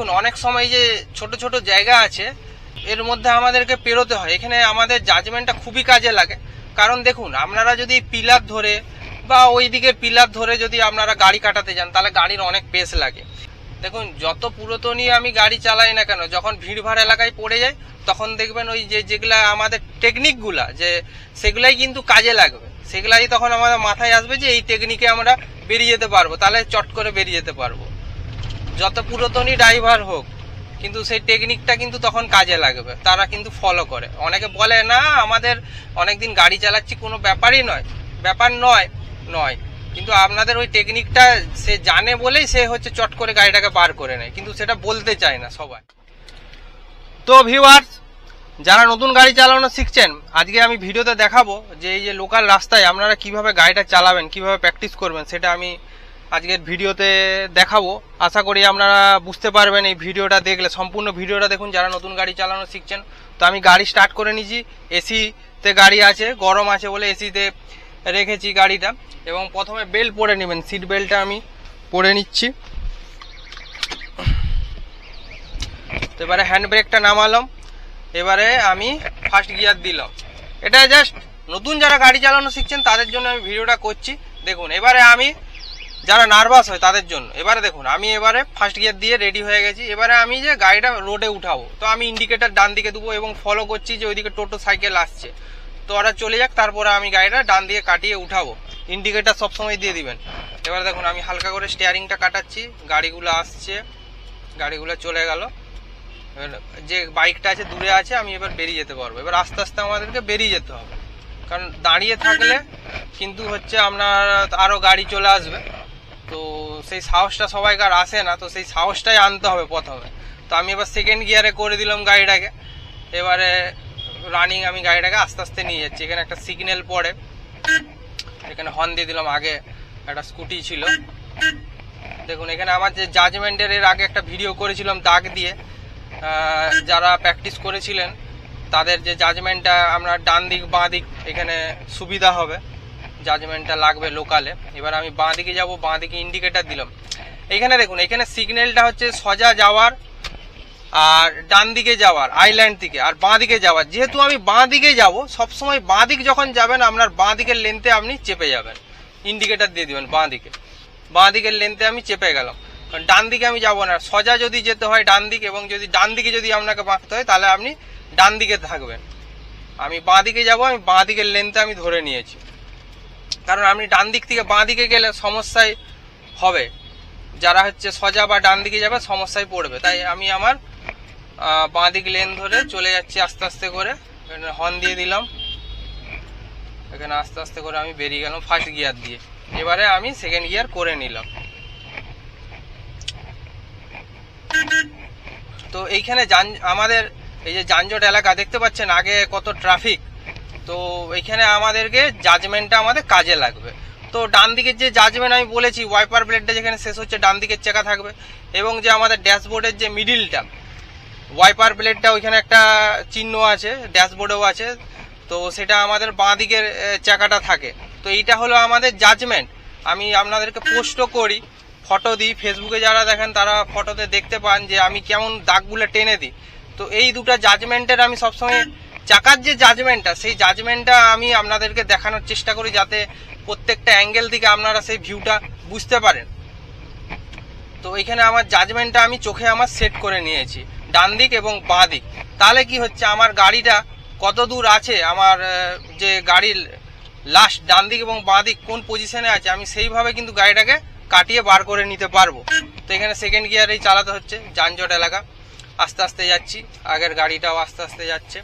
দেখুন, অনেক সময় যে ছোট ছোট জায়গা আছে, এর মধ্যে আমাদেরকে পেরোতে হয়। এখানে আমাদের জাজমেন্টটা খুবই কাজে লাগে। কারণ দেখুন, আপনারা যদি পিলার ধরে বা ওই দিকের পিলার ধরে যদি আপনারা গাড়ি কাটাতে যান, তাহলে গাড়ির অনেক পেস লাগে। দেখুন, যত পুরাতনই আমি গাড়ি চালাই না কেন, যখন ভিড়ভাড় এলাকায় পড়ে যায়, তখন দেখবেন ওই যে যেগুলা আমাদের টেকনিকগুলা যে সেগুলাই কিন্তু কাজে লাগবে। সেগুলাই তখন আমাদের মাথায় আসবে যে এই টেকনিকে আমরা বেরিয়ে যেতে পারব, তাহলে চট করে বেরিয়ে যেতে পারব। যত পুরাতনই ড্রাইভার হোক, কিন্তু সেই টেকনিকটা কিন্তু তখন কাজে লাগবে। তারা কিন্তু ফলো করে। অনেকে বলে, না, আমাদের অনেকদিন গাড়ি চালাচ্ছি, কোনো ব্যাপারই নয়। ব্যাপার নয় নয়। কিন্তু আপনাদের ওই টেকনিকটা সে জানে বলেই সে হচ্ছে চট করে গাড়িটাকে বার করে নেয়। কিন্তু সেটা বলতে চায় না সবাই। তো ভিউয়ার্স যারা নতুন গাড়ি চালানো শিখছেন, আজকে আমি ভিডিওতে দেখাবো যে এই যে লোকাল রাস্তায় আপনারা কীভাবে গাড়িটা চালাবেন, কীভাবে প্র্যাকটিস করবেন, সেটা আমি আজকের ভিডিওতে দেখাবো। আশা করি আপনারা বুঝতে পারবেন এই ভিডিওটা দেখলে, সম্পূর্ণ ভিডিওটা দেখুন, যারা নতুন গাড়ি চালানো শিখছেন। তো আমি গাড়ি স্টার্ট করে নিয়েছি। এসিতে গাড়ি আছে, গরম আছে বলে এসিতে রেখেছি গাড়িটা। এবং প্রথমে বেল্ট পরে নেবেন সিট বেল্টটা আমি পরে নিচ্ছি। তো এবারে হ্যান্ড ব্রেকটা নামালাম। এবারে আমি ফার্স্ট গিয়ার দিলাম। এটা জাস্ট নতুন যারা গাড়ি চালানো শিখছেন, তাদের জন্য আমি ভিডিওটা করছি। দেখুন, এবারে আমি যারা নার্ভাস হয় তাদের জন্য। এবারে দেখুন, আমি এবারে ফার্স্ট গিয়ার দিয়ে রেডি হয়ে গেছি। এবারে আমি যে গাড়িটা রোডে উঠাবো, তো আমি ইন্ডিকেটার ডান দিকে দেবো এবং ফলো করছি যে ওইদিকে টোটো সাইকেল আসছে। তো ওরা চলে যাক, তারপরে আমি গাড়িটা ডান দিকে কাটিয়ে উঠাবো। ইন্ডিকেটার সবসময় দিয়ে দিবেন। এবার দেখুন, আমি হালকা করে স্টিয়ারিংটা কাটাচ্ছি। গাড়িগুলো আসছে, গাড়িগুলো চলে গেল। এবার যে বাইকটা আছে, দূরে আছে, আমি এবার বেরিয়ে যেতে পারব। এবার আস্তে আস্তে আমাদেরকে বেরিয়ে যেতে হবে। কারণ দাঁড়িয়ে থাকলে কিন্তু হচ্ছে আপনার আরও গাড়ি চলে আসবে। তো সেই সাহসটা সবাইকার আসে না, তো সেই সাহসটাই আনতে হবে প্রথমে। তো আমি এবার সেকেন্ড গিয়ারে করে দিলাম গাড়িটাকে। এবারে রানিং আমি গাড়িটাকে আস্তে আস্তে নিয়ে যাচ্ছি। এখানে একটা সিগন্যাল পড়ে। এখানে হর্ন দিয়ে দিলাম। আগে একটা স্কুটি ছিল। দেখুন, এখানে আমার যে জাজমেন্টের এর আগে একটা ভিডিও করেছিলাম দাগ দিয়ে। যারা প্র্যাকটিস করেছিলেন, তাদের যে জাজমেন্টটা আমরা ডান দিক, বাঁ দিক, এখানে সুবিধা হবে। জাজমেন্টটা লাগবে লোকালে এবার আমি বাঁ দিকে যাব বাঁ দিকে ইন্ডিকেটার দিলাম। এখানে দেখুন, এখানে সিগন্যালটা হচ্ছে সোজা যাওয়ার আর ডান দিকে যাওয়ার আইল্যান্ড দিকে, আর বাঁ দিকে যাওয়ার। যেহেতু আমি বাঁ দিকে যাব, সবসময় বাঁ দিক যখন যাবেন, আপনার বাঁ দিকের লেন্থে আপনি চেপে যাবেন। ইন্ডিকেটার দিয়ে দিবেন বাঁ দিকে বাঁ দিকের লেন্থে আমি চেপে গেলাম। কারণ ডান দিকে আমি যাব না। সোজা যদি যেতে হয় ডান দিক, এবং যদি ডান দিকে যদি আপনাকে বাঁকতে হয়, তাহলে আপনি ডান দিকে থাকবেন। আমি বাঁ দিকে যাব, আমি বাঁ দিকের লেন্থে আমি ধরে নিয়েছি। কারণ আপনি ডান দিক থেকে বাঁ দিকে গেলে সমস্যায় হবে। যারা হচ্ছে সোজা বা ডান দিকে যাবে, সমস্যায় পড়বে। তাই আমি আমার বাঁ দিক লেন ধরে চলে যাচ্ছি আস্তে আস্তে করে। হর্ন দিয়ে দিলাম। এখানে আস্তে আস্তে করে আমি বেরিয়ে গেলাম ফার্স্ট গিয়ার দিয়ে। এবারে আমি সেকেন্ড গিয়ার করে নিলাম। তো এইখানে যান, আমাদের এই যে যানজট এলাকা, দেখতে পাচ্ছেন আগে কত ট্রাফিক তো এইখানে আমাদেরকে জাজমেন্টটা আমাদের কাজে লাগবে। তো ডান দিকের যে জাজমেন্ট আমি বলেছি ওয়াইপার ব্লেডটা যেখানে শেষ হচ্ছে ডান দিকের চেকা থাকবে এবং যে আমাদের ড্যাশবোর্ডের যে মিডিলটা ওয়াইপার ব্লেডটা ওইখানে একটা চিহ্ন আছে ড্যাশবোর্ডেও আছে, তো সেটা আমাদের বাঁ দিকের চাকাটা থাকে। তো এইটা হলো আমাদের জাজমেন্ট আমি আপনাদেরকে পোস্টও করি ফটো দিই ফেসবুকে যারা দেখেন, তারা ফটোতে দেখতে পান যে আমি কেমন দাগগুলো টেনে দিই। তো এই দুটো জাজমেন্টের আমি সবসময় চাকার যে জাজমেন্টটা সেই জাজমেন্টটা আমি আপনাদেরকে দেখানোর চেষ্টা করি যাতে প্রত্যেকটা অ্যাঙ্গেল থেকে আপনারা সেই ভিউটা বুঝতে পারেন। তো এখানে আমার জাজমেন্টটা আমি চোখে আমার সেট করে নিয়েছি, ডান দিক এবং বাঁ দিক। তাহলে কি হচ্ছে? আমার গাড়িটা কত দূর আছে? আমার যে গাড়ির লাস্ট ডান দিক এবং বাঁ দিক কোন পজিশনে আছে? আমি সেইভাবে কিন্তু গাড়িটাকে কাটিয়ে বার করে নিতে পারব। তো এখানে সেকেন্ড গিয়ারেই চালাতে হচ্ছে, যানজট এলাকা। আস্তে আস্তে যাচ্ছি, আগের গাড়িটাও আস্তে আস্তে যাচ্ছে।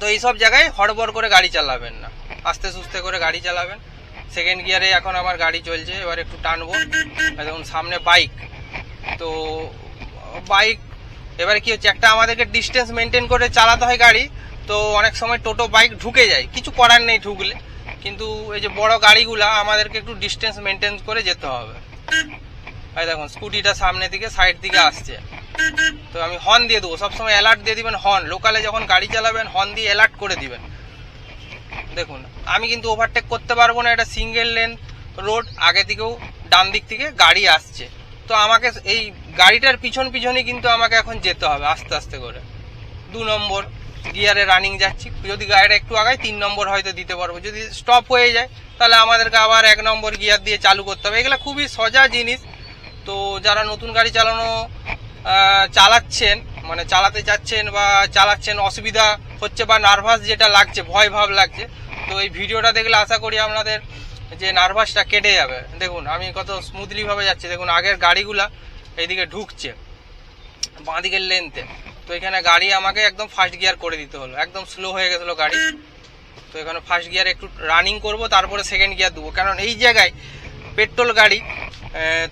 তো এইসব জায়গায় হড়বড় করে গাড়ি চালাবেন না। আস্তে সুস্তে করে গাড়ি চালাবেন। সেকেন্ড গিয়ারে এখন আমার গাড়ি চলছে, এবার একটু টানবো। আর দেখুন সামনে বাইক তো বাইক এবারে কি হচ্ছে, একটা আমাদেরকে ডিস্টেন্স মেনটেন করে চালাতে হয় গাড়ি, তো অনেক সময় টোটো বাইক ঢুকে যায়। কিছু করার নেই ঢুকলে। কিন্তু এই যে বড় গাড়িগুলা, আমাদেরকে একটু ডিস্টেন্স মেনটেন করে যেতে হবে। এই দেখুন স্কুটিটা সামনে দিকে সাইড দিকে আসছে। তো আমি হর্ন দিয়ে দেবো। সবসময় অ্যালার্ট দিয়ে দিবেন হর্ন লোকালে যখন গাড়ি চালাবেন হর্ন দিয়ে অ্যালার্ট করে দিবেন। দেখুন, আমি কিন্তু ওভারটেক করতে পারব না, এটা সিঙ্গেল লেন রোড আগে থেকেও ডান দিক থেকে গাড়ি আসছে। তো আমাকে এই গাড়িটার পিছন পিছনে কিন্তু আমাকে এখন যেতে হবে, আস্তে আস্তে করে। দু নম্বর গিয়ারে রানিং যাচ্ছি। যদি গাড়িটা একটু আগায় তিন নম্বর হয়তো দিতে পারব। যদি স্টপ হয়ে যায়, তাহলে আমাদেরকে আবার এক নম্বর গিয়ার দিয়ে চালু করতে হবে। এগুলো খুবই সজা জিনিস। তো যারা নতুন গাড়ি চালানো চালাচ্ছেন মানে চালাতে যাচ্ছেন বা চালাচ্ছেন, অসুবিধা হচ্ছে বা নার্ভাস যেটা লাগছে, ভয় ভাব লাগছে, তো এই ভিডিওটা দেখলে আশা করি আপনাদের যে নার্ভাসটা কেটে যাবে। দেখুন, আমি কত স্মুথলি ভাবে যাচ্ছি। দেখুন, আগের গাড়িগুলা এইদিকে ঢুকছে, বাঁদিকের লেনতে তো এখানে গাড়ি আমাকে একদম ফার্স্ট গিয়ার করে দিতে হলো। একদম স্লো হয়ে গেছিল গাড়ি। তো এখানে ফার্স্ট গিয়ার একটু রানিং করব, তারপরে সেকেন্ড গিয়ার দেবো কারণ এই জায়গায় পেট্রোল গাড়ি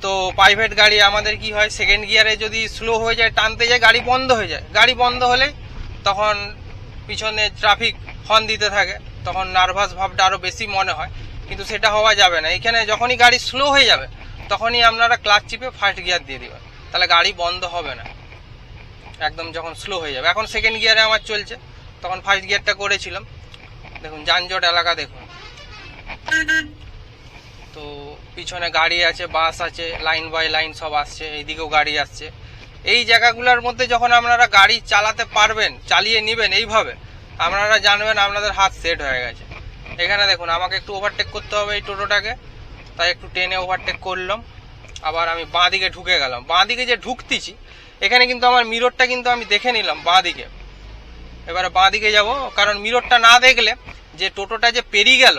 তো প্রাইভেট গাড়ি আমাদের কি হয় সেকেন্ড গিয়ারে যদি স্লো হয়ে যায়, টানতে যায়, গাড়ি বন্ধ হয়ে যায়। গাড়ি বন্ধ হলে তখন পিছনে ট্রাফিক হর্ন দিতে থাকে, তখন নার্ভাস ভাবটা আরও বেশি মনে হয়। কিন্তু সেটা হওয়া যাবে না। এখানে যখনই গাড়ি স্লো হয়ে যাবে, তখনই আপনারা ক্লাচ চিপে ফার্স্ট গিয়ার দিয়ে দেবেন। তাহলে গাড়ি বন্ধ হবে না। একদম যখন স্লো হয়ে যাবে। এখন সেকেন্ড গিয়ারে আমার চলছে। তখন ফার্স্ট গিয়ারটা করেছিলাম। দেখুন, যানজট এলাকা দেখুন। পিছনে গাড়ি আছে বাস আছে লাইন বাই লাইন সব আসছে, এইদিকেও গাড়ি আসছে। এই জায়গাগুলোর মধ্যে যখন আপনারা গাড়ি চালাতে পারবেন, চালিয়ে নেবেন এইভাবে, আপনারা জানবেন আপনাদের হাত সেট হয়ে গেছে। এখানে দেখুন, আমাকে একটু ওভারটেক করতে হবে এই টোটোটাকে। তাই একটু টেনে ওভারটেক করলাম। আবার আমি বাঁ দিকে ঢুকে গেলাম। বাঁ দিকে যে ঢুকতেছি, এখানে কিন্তু আমার মিররটা কিন্তু আমি দেখে নিলাম বাঁ দিকে এবারে বাঁ দিকে যাব, কারণ মিররটা না দেখলে যে টোটোটা যে পেরিয়ে গেল,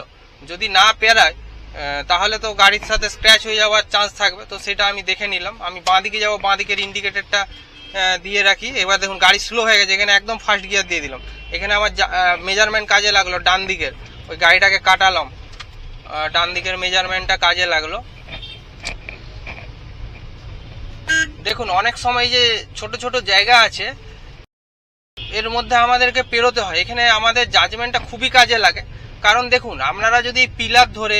যদি না পেরায় তাহলে তো গাড়ির সাথে স্ক্র্যাচ হয়ে যাওয়ার চান্স থাকবে। তো সেটা আমি দেখে নিলাম। আমি বাঁ দিকে যাব বাঁ দিকের ইন্ডিকেটরটা দিয়ে রাখি। এবার দেখুন, গাড়ি স্লো হয়ে গেছে। এখানে একদম ফার্স্ট গিয়ার দিয়ে দিলাম। এখানে আমার মেজারমেন্ট কাজে লাগল ডান দিকের। ওই গাড়িটাকে কাটালাম। ডান দিকের মেজারমেন্টটা কাজে লাগল। দেখুন, অনেক সময় যে ছোট ছোট জায়গা আছে, এর মধ্যে আমাদেরকে পেরোতে হয়। এখানে আমাদের জাজমেন্টটা খুবই কাজে লাগে। কারণ দেখুন, আপনারা যদি পিলার ধরে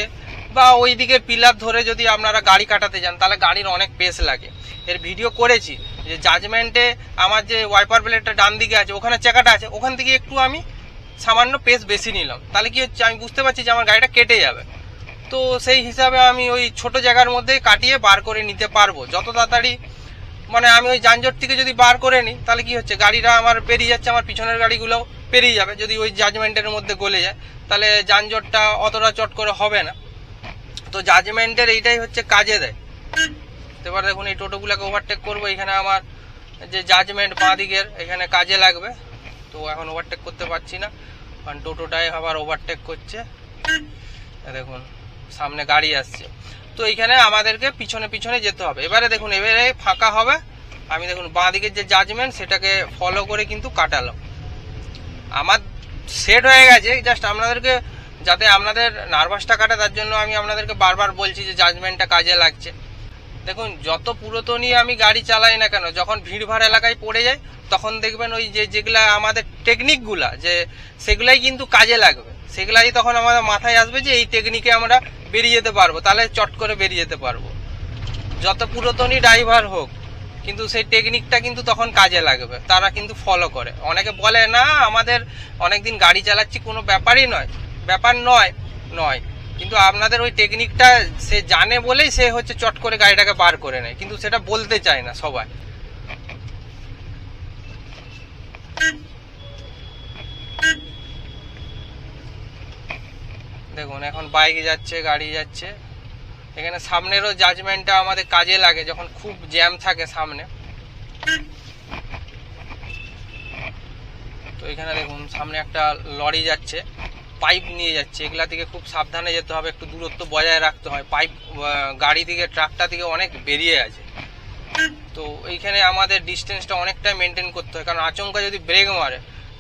বা ওই দিকের পিলার ধরে যদি আপনারা গাড়ি কাটাতে যান, তাহলে গাড়ির অনেক পেস লাগে। এর ভিডিও করেছি যে জাজমেন্টে আমার যে ওয়াইপার প্লেটটা ডান দিকে আছে, ওখানে চাকাটা আছে, ওখান থেকে একটু আমি সামান্য পেস বেশি নিলাম। তাহলে কি হচ্ছে, আমি বুঝতে পারছি যে আমার গাড়িটা কেটে যাবে। তো সেই হিসাবে আমি ওই ছোট জায়গার মধ্যে কাটিয়ে বার করে নিতে পারব। যত তাড়াতাড়ি মানে আমি ওই যানজট থেকে যদি বার করে নিই, তাহলে কি হচ্ছে, গাড়িটা আমার পেরিয়ে যাচ্ছে, আমার পিছনের গাড়িগুলো পেরিয়ে যাবে। যদি ওই জাজমেন্টের মধ্যে গলে যায়, তাহলে যানজটটা অতটা চট করে হবে না। তো জাজমেন্টের এইটাই হচ্ছে কাজে দেয়। এবার দেখুন এই টোটোগুলোকে ওভারটেক করব, এখানে আমার যে জাজমেন্ট বাঁ দিকের এখানে কাজে লাগবে। তো এখন ওভারটেক করতে পারছি না, কারণ টোটোটাই আবার ওভারটেক করছে। দেখুন, সামনে গাড়ি আসছে। তো এইখানে আমাদেরকে পিছনে পিছনে যেতে হবে। এবারে দেখুন, এবারে ফাঁকা হবে। আমি দেখুন বাঁ দিকের যে জাজমেন্ট সেটাকে ফলো করে কিন্তু কাটালাম। আমার সেট হয়ে গেছে জাস্ট আপনাদেরকে যাতে আপনাদের নার্ভাসটা কাটে তার জন্য আমি আপনাদেরকে বারবার বলছি যে জাজমেন্টটা কাজে লাগছে। দেখুন, যত পুরাতনই আমি গাড়ি চালাই না কেন, যখন ভিড়ভাড় এলাকায় পড়ে যায়, তখন দেখবেন ওই যে যেগুলা আমাদের টেকনিকগুলা যে সেগুলাই কিন্তু কাজে লাগবে। সেগুলাই তখন আমাদের মাথায় আসবে যে এই টেকনিকে আমরা বেরিয়ে যেতে পারব, তাহলে চট করে বেরিয়ে যেতে পারব। যত পুরাতনই ড্রাইভার হোক, কিন্তু সেই টেকনিকটা কিন্তু তখন কাজে লাগবে, তারা কিন্তু ফলো করে। অনেকে বলে, না, আমাদের অনেকদিন গাড়ি চালাচ্ছি, কোনো ব্যাপারই নয়। ব্যাপার নয় নয়। কিন্তু আপনাদের ওই টেকনিকটা সে জানে বলেই সে হচ্ছে চট করে গাড়িটাকে বার করে নেয়। কিন্তু সেটা বলতে চায় না সবাই। দেখুন, এখন বাইক যাচ্ছে, গাড়ি যাচ্ছে। এখানে সামনেরও জাজমেন্টটা আমাদের কাজে লাগে, যখন খুব জ্যাম থাকে সামনে। তো এখানে দেখুন, সামনে একটা লরি যাচ্ছে। পাইপ নিয়ে যাচ্ছে, এগুলা থেকে খুব সাবধানে যেতে হবে, একটু দূরত্ব বজায় রাখতে হয়। পাইপ গাড়ি থেকে, ট্রাকটা থেকে অনেক বেরিয়ে আছে। তো এইখানে আমাদের ডিস্টেন্সটা অনেকটাই মেনটেন করতে হয়, কারণ আচমকা যদি ব্রেক মারে,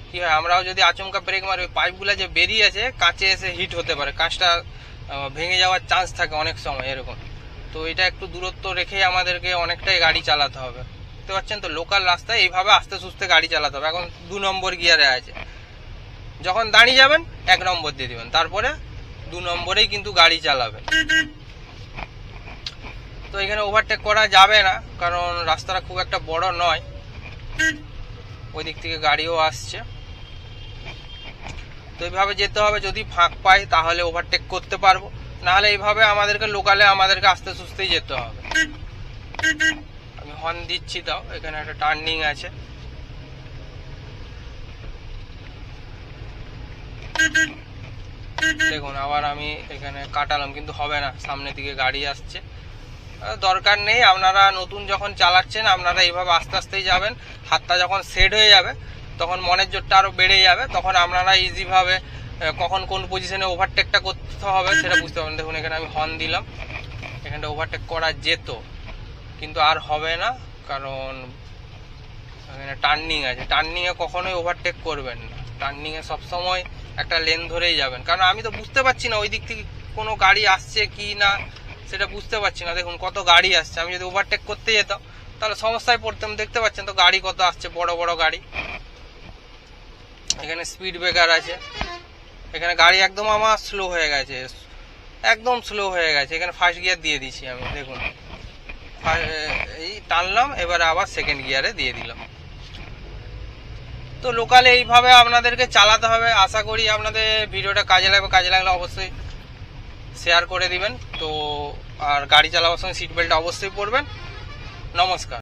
কি হয়, আমরাও যদি আচমকা ব্রেক মারি পাইপগুলো যে বেরিয়ে আছে, কাঁচে এসে হিট হতে পারে। কাঁচটা ভেঙে যাওয়ার চান্স থাকে অনেক সময় এরকম। তো এটা একটু দূরত্ব রেখেই আমাদেরকে অনেকটাই গাড়ি চালাতে হবে। বুঝতে পারছেন তো লোকাল রাস্তায় এইভাবে আস্তে সুস্তে গাড়ি চালাতে হবে। এখন দু নম্বর গিয়ারে আছে। যখন দাঁড়িয়ে যাবেন, এক নম্বর দিয়ে দিবেন। তারপরে দু নম্বরেই কিন্তু গাড়ি চালাবেন। তো এখানে ওভারটেক করা যাবে না, কারণ রাস্তাটা খুব একটা বড় নয়। ওই দিক থেকে গাড়িও আসছে। তো এইভাবে যেতে হবে, যদি ফাঁক পাই তাহলে ওভারটেক করতে পারব। নাহলে এইভাবে আমাদেরকে লোকালে আমাদেরকে আস্তে সুস্তেই যেতে হবে। আমি হর্ন দিচ্ছি তাও, এখানে একটা টার্নিং আছে। দেখুন, আবার আমি এখানে কাটালাম, কিন্তু হবে না। সামনে দিকে গাড়ি আসছে। দরকার নেই, আপনারা নতুন যখন চালাচ্ছেন, আপনারা এইভাবে আস্তে আস্তেই যাবেন। হাতটা যখন সেট হয়ে যাবে, তখন মনের জোরটা আরও বেড়ে যাবে। তখন আপনারা ইজিভাবে কখন কোন পজিশনে ওভারটেকটা করতে হবে সেটা বুঝতে পারবেন। দেখুন, এখানে আমি হর্ন দিলাম। এখানটা ওভারটেক করা যেত, কিন্তু আর হবে না, কারণ এখানে টার্নিং আছে। টার্নিংয়ে কখনোই ওভারটেক করবেন না। টার্নিংয়ে সবসময় একটা লেন ধরেই যাবেন। কারণ আমি তো বুঝতে পারছি না ওই দিক থেকে কোনো গাড়ি আসছে কি না, সেটা বুঝতে পারছি না। দেখুন, কত গাড়ি আসছে। আমি যদি ওভারটেক করতে যেতাম, তাহলে সমস্যায় পড়তাম। দেখতে পাচ্ছেন তো গাড়ি কত আসছে, বড় বড় গাড়ি। এখানে স্পিড ব্রেকার আছে। এখানে গাড়ি একদম আমার স্লো হয়ে গেছে। একদম স্লো হয়ে গেছে। এখানে ফার্স্ট গিয়ার দিয়ে দিয়েছি আমি। দেখুন এই টানলাম, এবারে আবার সেকেন্ড গিয়ারে দিয়ে দিলাম। তো লোকাল এইভাবে আপনাদেরকে চালাতে হবে। আশা করি আপনাদের ভিডিওটা কাজে লাগবে, কাজে লাগলে অবশ্যই শেয়ার করে দিবেন। তো আর গাড়ি চালাবার সময় সিট বেল্ট অবশ্যই পরবেন। নমস্কার।